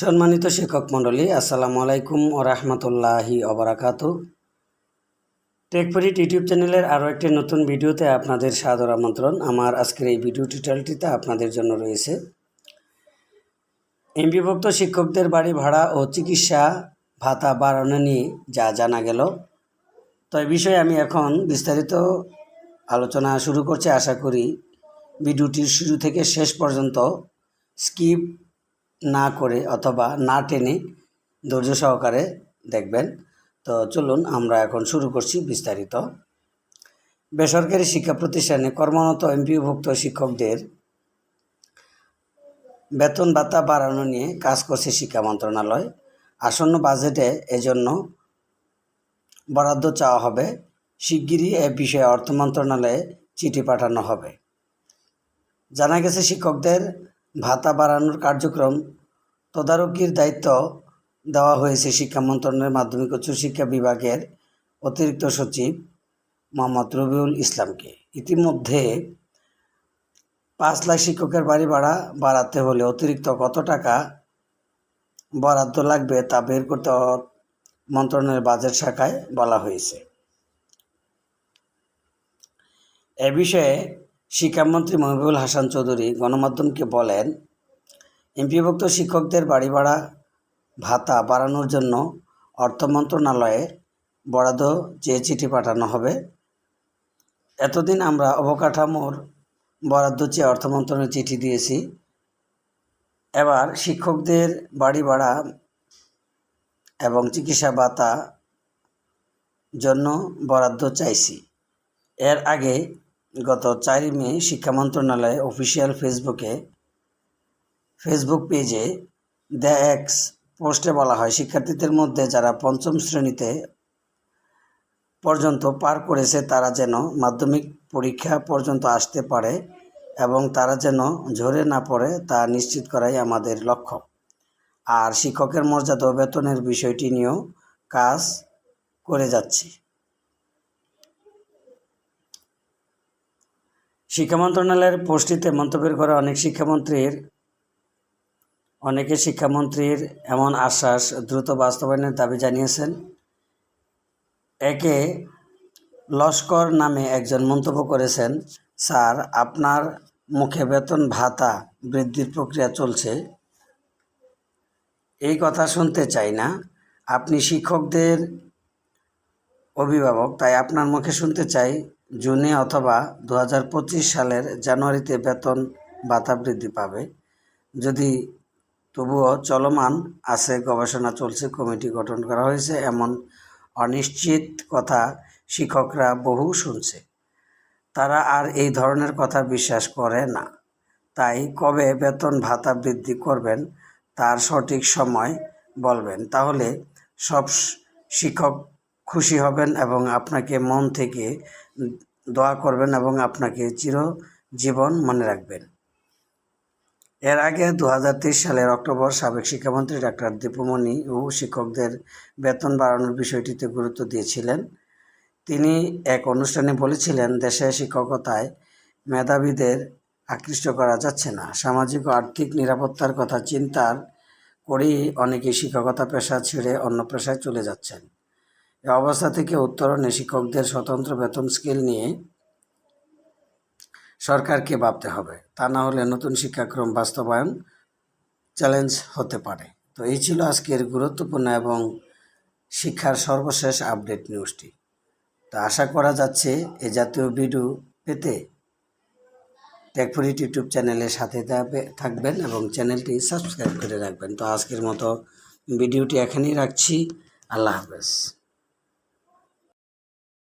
সম্মানিত শিক্ষক মণ্ডলী, আসসালামু আলাইকুম ও রহমতুল্লাহি অবরাকাত টেকফরিট ইউটিউব চ্যানেলের আরও একটি নতুন ভিডিওতে আপনাদের সাদর আমন্ত্রণ। আমার আজকের এই ভিডিও টিউটোরিয়ালটিতে আপনাদের জন্য রয়েছে এমবিভুক্ত শিক্ষকদের বাড়ি ভাড়া ও চিকিৎসা ভাতা বাড়ানো নিয়ে যা জানা গেল। তো এই বিষয়ে আমি এখন বিস্তারিত আলোচনা শুরু করছি। আশা করি ভিডিওটির শুরু থেকে শেষ পর্যন্ত স্কিপ না করে অথবা না টেনে ধৈর্য সহকারে দেখবেন। তো চলুন আমরা এখন শুরু করছি বিস্তারিত। বেসরকারি শিক্ষা প্রতিষ্ঠানে কর্মরত এমপিওভুক্ত শিক্ষকদের বেতন ভাতা বাড়ানো নিয়ে কাজ করছে শিক্ষা মন্ত্রণালয়। আসন্ন বাজেটে এজন্য বরাদ্দ চাওয়া হবে। শিগগিরই এ বিষয়ে অর্থ মন্ত্রণালয়ে চিঠি পাঠানো হবে। জানা গেছে, শিক্ষকদের ভাতা বাড়ানোর কার্যক্রম তদারকির দায়িত্ব দেওয়া হয়েছে শিক্ষা মন্ত্রণালয়ের মাধ্যমিক উচ্চশিক্ষা বিভাগের অতিরিক্ত সচিব মোহাম্মদ রবিউল ইসলামকে। ইতিমধ্যে পাঁচ লাখ শিক্ষকের বাড়ি ভাড়া বাড়াতে হলে অতিরিক্ত কত টাকা বরাদ্দ লাগবে তা বের করতে মন্ত্রণালয়ের বাজেট শাখায় বলা হয়েছে। এ বিষয়ে শিক্ষামন্ত্রী মহিবুল হাসান চৌধুরী গণমাধ্যমকে বলেন, এমপিভুক্ত শিক্ষকদের বাড়ি ভাড়া ভাতা বাড়ানোর জন্য অর্থ মন্ত্রণালয়ে বরাদ্দ চেয়ে চিঠি পাঠানো হবে, এতদিন আমরা অবকাঠামোর বরাদ্দ চেয়ে অর্থ মন্ত্রণালয়ে চিঠি দিয়েছি। এবার শিক্ষকদের বাড়ি ভাড়া এবং চিকিৎসা ভাতা জন্য বরাদ্দ চাইছি। এর আগে গত চারই মে শিক্ষা মন্ত্রণালয় অফিসিয়াল ফেসবুকে, ফেসবুক পেজে দ্য এক্স পোস্টে বলা হয়, শিক্ষার্থীদের মধ্যে যারা পঞ্চম শ্রেণীতে পর্যন্ত পার করেছে, তারা যেন মাধ্যমিক পরীক্ষা পর্যন্ত আসতে পারে এবং তারা যেন ঝরে না পড়ে, তা নিশ্চিত করাই আমাদের লক্ষ্য। আর শিক্ষকের মর্যাদা বেতনের বিষয়টি নিয়েও কাজ করে যাচ্ছি। শিক্ষা মন্ত্রণালয়ের পোস্টটিতে মন্তব্যের করে অনেক শিক্ষামন্ত্রীর, অনেকে শিক্ষামন্ত্রীর এমন আশ্বাস দ্রুত বাস্তবায়নের দাবি জানিয়েছেন। একে লস্কর নামে একজন মন্তব্য করেছেন, স্যার, আপনার মুখে বেতন ভাতা বৃদ্ধির প্রক্রিয়া চলছে। এই কথা শুনতে চাই না। আপনি শিক্ষকদের অভিভাবক, তাই আপনার মুখে শুনতে চাই। জুনে অথবা দু হাজার পঁচিশ সালের জানুয়ারিতে বেতন ভাতা বৃদ্ধি পাবে। যদি তবুও চলমান আছে, গবেষণা চলছে, কমিটি গঠন করা হয়েছে এমন অনিশ্চিত কথা শিক্ষকরা বহু শুনছে। তারা আর এই ধরনের কথা বিশ্বাস করে না। তাই কবে বেতন ভাতা বৃদ্ধি করবেন তার সঠিক সময় বলবেন। তাহলে সব শিক্ষক খুশি হবেন এবং আপনাকে মন থেকে দোয়া করবেন এবং আপনাকে চিরজীবন মনে রাখবেন। এর আগে দু সালের অক্টোবর সাবেক শিক্ষামন্ত্রী ডাক্তার দীপুমণি ও শিক্ষকদের বেতন বাড়ানোর বিষয়টিতে গুরুত্ব দিয়েছিলেন। তিনি এক অনুষ্ঠানে বলেছিলেন, দেশে শিক্ষকতায় মেধাবীদের আকৃষ্ট করা যাচ্ছে না। সামাজিক ও আর্থিক নিরাপত্তার কথা চিন্তার করেই অনেকে শিক্ষকতা পেশা ছেড়ে অন্য পেশায় চলে যাচ্ছেন। এ অবস্থা থেকে উত্তরণে শিক্ষকদের স্বতন্ত্র বেতন স্কেল নিয়ে সরকারকে ভাবতে হবে। তা না হলে নতুন শিক্ষাক্রম বাস্তবায়ন চ্যালেঞ্জ হতে পারে। তো এই ছিল আজকের গুরুত্বপূর্ণ এবং শিক্ষার সর্বশেষ আপডেট নিউজটি। তা আশা করা যাচ্ছে এ জাতীয় ভিডিও পেতে টেকফরিট ইউটিউব চ্যানেলের সাথে থাকবেন এবং চ্যানেলটি সাবস্ক্রাইব করে রাখবেন। তো আজকের মতো ভিডিওটি এখানেই রাখছি। আল্লাহ হাফেজ।